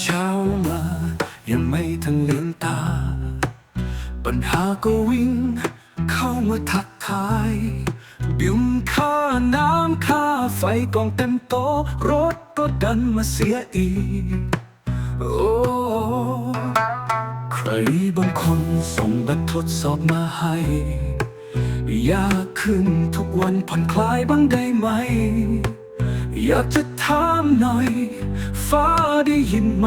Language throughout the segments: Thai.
เช้ามา ยังไม่ทันลืมตา ปัญหาก็วิ่ง เข้ามาทักทายบิวค่าน้ำค่าไฟกองเต็มโต๊ะรถก็ดันมาเสียอีก โอ้ใครบางคนส่งแบบทดสอบมาให้ ยากขึ้นทุกวันผ่อนคลายบ้างได้ไหม อยากจะถามหน่อย ฟ้าได้ยินไหม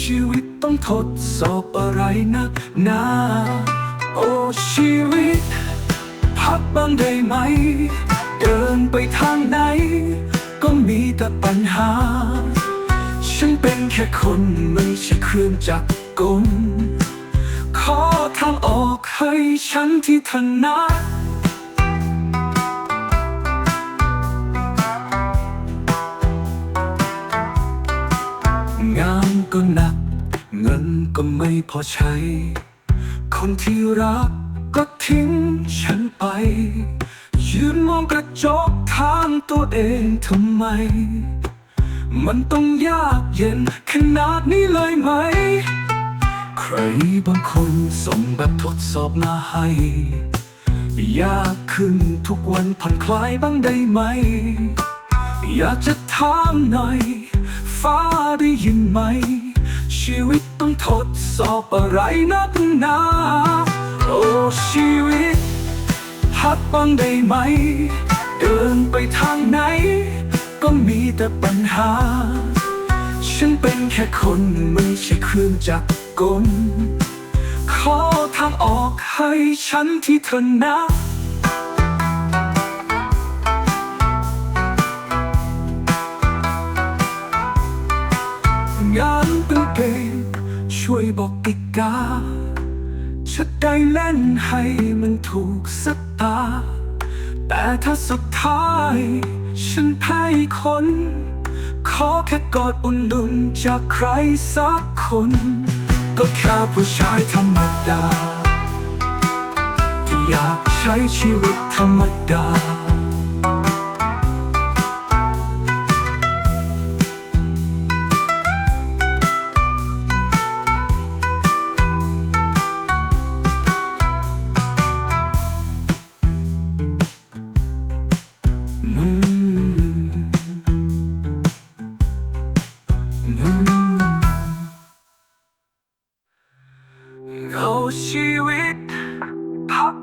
ชีวิตต้องทดสอบอะไรนักหนาโอ้ชีวิต พักบ้างได้ไหม เดินไปทางไหน ก็มีแต่ปัญหา ฉันเป็นแค่คนไม่ใช่เครื่องจักรกลขอทางออกให้ฉันที่ถนัด ก็ไม่พอใช้ คนที่รักก็ทิ้งฉันไป ยืนมองกระจกถามตัวเองทำไม มันต้องยากเย็นขนาดนี้เลยไหม ใครบางคนส่งแบบทดสอบมาให้ ยากขึ้นทุกวันผ่อนคลายบ้างได้ไหม อยากจะถามหน่อย ฟ้าได้ยินไหม ทดสอบอะไรนักหนา โอ้ชีวิต พักบ้างได้ไหม เดินไปทางไหน ก็มีแต่ปัญหา ฉันเป็นแค่คนไม่ใช่เครื่องจักรกล ขอทางออกให้ฉันที่เธอนะ ยบอกติกาจะได้เล่นให้มันถูกสตา แต่ถ้าสุดท้าย ฉันแพ้คน ขอแค่กอดอุ่นๆจากใครสักคน ก็แค่ผู้ชายธรรมดา ที่อยากใช้ชีวิตธรรมดา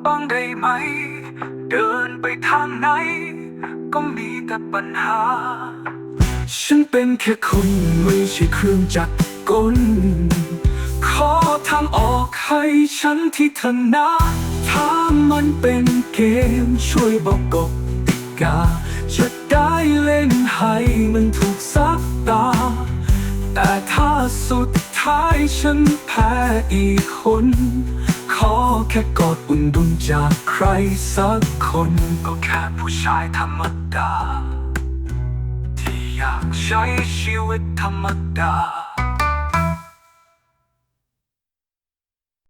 บ้างได้ไหม เดินไปทางไหน ก็มีแต่ปัญหา ฉันเป็นแค่คนไม่ใช่เครื่องจักรกล ขอทางออกให้ฉันที่ถนัดถ้ามันเป็นเกมช่วยบอกกติกา จะได้เล่นให้มันถูกสักตา แต่ถ้าสุดท้ายฉันแพ้อีกคน อแค่กอดอุ่นดุนจากใครสักคนก็แค่ผู้ชายธรรมดา ที่อยากใช้ชีวิตธรรมดา